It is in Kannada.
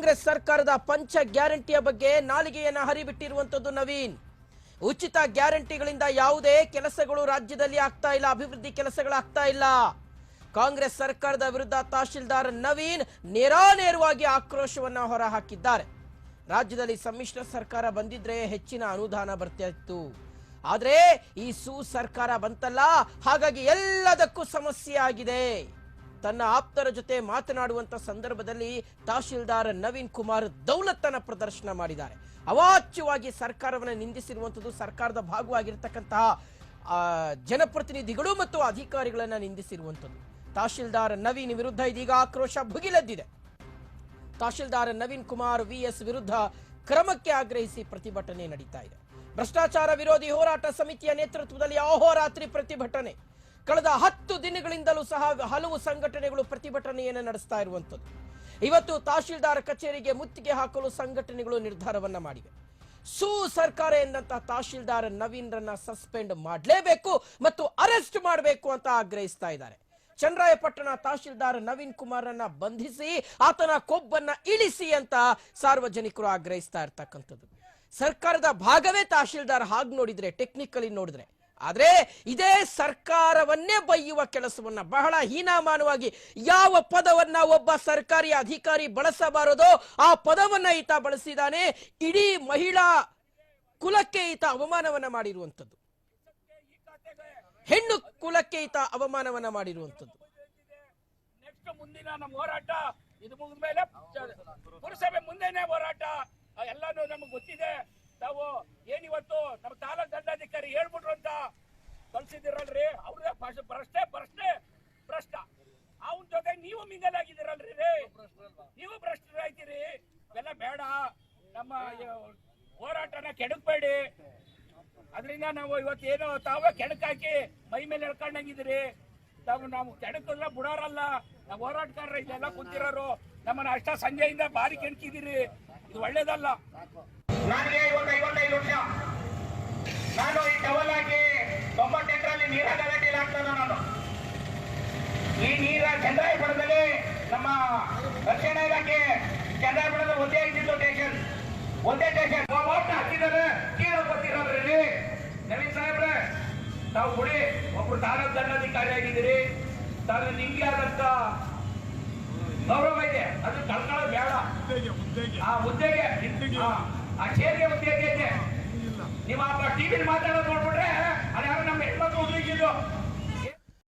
ಕಾಂಗ್ರೆಸ್ ಸರ್ಕಾರದ ಪಂಚ ಗ್ಯಾರಂಟಿಯ ಬಗ್ಗೆ ನಾಲಿಗೆಯನ್ನ ಹರಿಬಿಟ್ಟಿರುವಂತದ್ದು ನವೀನ್. ಉಚಿತ ಗ್ಯಾರಂಟಿಗಳಿಂದ ಯಾವುದೇ ಕೆಲಸಗಳು ರಾಜ್ಯದಲ್ಲಿ ಆಗ್ತಾ ಇಲ್ಲ, ಅಭಿವೃದ್ಧಿ ಕೆಲಸಗಳಾಗ್ತಾ ಇಲ್ಲ. ಕಾಂಗ್ರೆಸ್ ಸರ್ಕಾರದ ವಿರುದ್ಧ ತಹಶೀಲ್ದಾರ್ ನವೀನ್ ನೇರಾನೇರವಾಗಿ ಆಕ್ರೋಶವನ್ನ ಹೊರಹಾಕಿದ್ದಾರೆ. ರಾಜ್ಯದಲ್ಲಿ ಸಮ್ಮಿಶ್ರ ಸರ್ಕಾರ ಬಂದಿದ್ರೆ ಹೆಚ್ಚಿನ ಅನುದಾನ ಬರ್ತಾ ಇತ್ತು ಆದ್ರೆ ಈ ಸು ಸರ್ಕಾರ ಬಂತಲ್ಲ, ಹಾಗಾಗಿ ಎಲ್ಲದಕ್ಕೂ ಸಮಸ್ಯೆ ಆಗಿದೆ. ತನ್ನ ಆಪ್ತರ ಜೊತೆ ಮಾತನಾಡುವಂತ ಸಂದರ್ಭದಲ್ಲಿ ತಹಶೀಲ್ದಾರ್ ನವೀನ್ ಕುಮಾರ್ ದೌಲತ್ತನ ಪ್ರದರ್ಶನ ಮಾಡಿದ್ದಾರೆ. ಅವಾಚ್ಯವಾಗಿ ಸರ್ಕಾರವನ್ನು ನಿಂದಿಸಿರುವಂಥದ್ದು ಸರ್ಕಾರದ ಭಾಗವಾಗಿರ್ತಕ್ಕಂತಹ ಜನಪ್ರತಿನಿಧಿಗಳು ಮತ್ತು ಅಧಿಕಾರಿಗಳನ್ನ ನಿಂದಿಸಿರುವಂಥದ್ದು ತಹಶೀಲ್ದಾರ್ ನವೀನ್ ವಿರುದ್ಧ ಇದೀಗ ಆಕ್ರೋಶ ಭುಗಿಲೆದ್ದಿದೆ. ತಹಶೀಲ್ದಾರ್ ನವೀನ್ ಕುಮಾರ್ ವಿಎಸ್ ವಿರುದ್ಧ ಕ್ರಮಕ್ಕೆ ಆಗ್ರಹಿಸಿ ಪ್ರತಿಭಟನೆ ನಡೀತಾ ಇದೆ. ಭ್ರಷ್ಟಾಚಾರ ವಿರೋಧಿ ಹೋರಾಟ ಸಮಿತಿಯ ನೇತೃತ್ವದಲ್ಲಿ ಅಹೋರಾತ್ರಿ ಪ್ರತಿಭಟನೆ. ಕಳೆದ ಹತ್ತು ದಿನಗಳಿಂದಲೂ ಸಹ ಹಲವು ಸಂಘಟನೆಗಳು ಪ್ರತಿಭಟನೆಯನ್ನು ನಡೆಸ್ತಾ ಇರುವಂತದ್ದು ಇವತ್ತು ತಹಶೀಲ್ದಾರ್ ಕಚೇರಿಗೆ ಮುತ್ತಿಗೆ ಹಾಕಲು ಸಂಘಟನೆಗಳು ನಿರ್ಧಾರವನ್ನ ಮಾಡಿವೆ. ಸು ಸರ್ಕಾರ ಎಂದಂತಹ ತಹಶೀಲ್ದಾರ್ ನವೀನ್ರನ್ನ ಸಸ್ಪೆಂಡ್ ಮಾಡಲೇಬೇಕು ಮತ್ತು ಅರೆಸ್ಟ್ ಮಾಡಬೇಕು ಅಂತ ಆಗ್ರಹಿಸ್ತಾ ಇದ್ದಾರೆ. ಚನ್ನರಾಯಪಟ್ಟಣ ತಹಶೀಲ್ದಾರ್ ನವೀನ್ ಕುಮಾರನ್ನ ಬಂಧಿಸಿ ಆತನ ಕೊಬ್ಬನ್ನ ಇಳಿಸಿ ಅಂತ ಸಾರ್ವಜನಿಕರು ಆಗ್ರಹಿಸ್ತಾ ಇರ್ತಕ್ಕಂಥದ್ದು. ಸರ್ಕಾರದ ಭಾಗವೇ ತಹಶೀಲ್ದಾರ್ ಹಾಗೆ ನೋಡಿದ್ರೆ ಟೆಕ್ನಿಕಲಿ ನೋಡಿದ್ರೆ. ಆದ್ರೆ ಇದೇ ಸರ್ಕಾರವನ್ನೇ ಬೈಯುವ ಕೆಲಸವನ್ನ ಬಹಳ ಹೀನಾಮಾನವಾಗಿ ಯಾವ ಪದವನ್ನ ಒಬ್ಬ ಸರ್ಕಾರಿ ಅಧಿಕಾರಿ ಬಳಸಬಾರದೋ ಆ ಪದವನ್ನ ಈತ ಬಳಸಿದಾನೆ. ಇಡೀ ಮಹಿಳಾ ಕುಲಕ್ಕೆ ಈತ ಅವಮಾನವನ್ನ ಮಾಡಿರುವಂಥದ್ದು. ಹೆಣ್ಣು ಕುಲಕ್ಕೆ ಈತ ಅವಮಾನವನ್ನ ಮಾಡಿರುವಂಥದ್ದು. ಮುಂದಿನ ನಮ್ಮ ಹೋರಾಟ, ಇದು ಮುಗಿದ ಮೇಲೆ ಪುರಸಭೆ ಮುಂದೆನೆ ಹೋರಾಟ. ಎಲ್ಲಾನು ನಮಗೆ ಗೊತ್ತಿದೆ. ನಾವು ಏನಿವತ್ತು ನಮ್ಮ ತಾಲೂಕ್ ಹೇಳ್ಬಿಟ್ರು ಅಂತ ಕಳ್ಸಿದಿರಲ್ರಿ ಅವ್ರದೇ ಪ್ರಶ್ನೆ ಪ್ರಶ್ನೆ ಭ್ರಷ್ಟ ಅವನ ಜೊತೆ ನೀವು ಮಿಂಗಲ್ ಆಗಿದ್ದೀರಲ್ರಿ ನೀವು ಭ್ರಷ್ಟರಾಯ್ತೀರಿ ಇವೆಲ್ಲ ಬೇಡ. ನಮ್ಮ ಹೋರಾಟನ ಕೆಡಕ್ಬೇಡಿ ಅದರಿಂದ ನಾವು ಇವತ್ತೇನೋ ತಾವೇ ಕೆಣಕಾಕಿ ಮೈ ಮೇಲೆ ಎಳ್ಕೊಂಡಂಗಿದ್ದೀರಿ. ತಾವು ನಾವು ಕೆಣಕಲ್ಲ, ಬಿಡೋರಲ್ಲ. ನಾವು ಹೋರಾಟಗಾರರ ಇದೆಲ್ಲ ಕುಂತಿರೋರು. ನಮ್ಮನ್ನ ಅಷ್ಟ ಸಂಜೆಯಿಂದ ಬಾರಿ ಕೆಣಕಿದ್ದೀರಿ. ಇದು ಒಳ್ಳೇದಲ್ಲ. ನನಗೆ ಐವತ್ತೈದು ವರ್ಷ. ನಾನು ಈ ಟವಲ್ ಹಾಕಿ ತೊಂಬತ್ತೆಂಟರಲ್ಲಿ ನೀರ ಗಲಾಟೆಯಲ್ಲಿ ಹಾಕ್ತಾನೆ ನಾನು. ಈ ನೀರ ಚಂದ್ರಾಯಪುರದಲ್ಲಿ ನಮ್ಮ ರಕ್ಷಣಾ ಇಲಾಖೆ ಚಂದ್ರಾಯಪುರದ ಒಂದೇ ಇದ್ದಿತ್ತು ಸ್ಟೇಷನ್ ಒಂದೇ ಸ್ಟೇಷನ್ ಹಾಕಿದ್ದಾರೆ ಕೀಳ ಗೊತ್ತಿರೋದ್ರಲ್ಲಿ ನವೀನ್ ಸಾಹೇಬ್ರೆ ತಾವು ಬಿಡಿ ಒಬ್ರು ತಾರ ದಂಡಾಧಿಕಾರಿ ಆಗಿದ್ದೀರಿ. ತಾನು ನಿಮ್ಗೆ ಆದಂತ ಗೌರವ ಇದೆ. ಅದು ಕಳ್ಕೊಳ್ಳೋದು ಬೇಡ. ಆ ಹುದ್ದೆಗೆ ಆ, ಆ ಚೇರಿಗೆ ಹುದ್ದೆಗೆ ಇದೆ ನೀವು ಆ ಟಿವಿ ಮಾತಾಡೋದು ನೋಡ್ಬಿಟ್ರೆ ಅದ್ಯಾರು ನಮ್ಮ ಹೆಣ್ಮಕ್ಳು ಹುಡುಗಿದ್ದು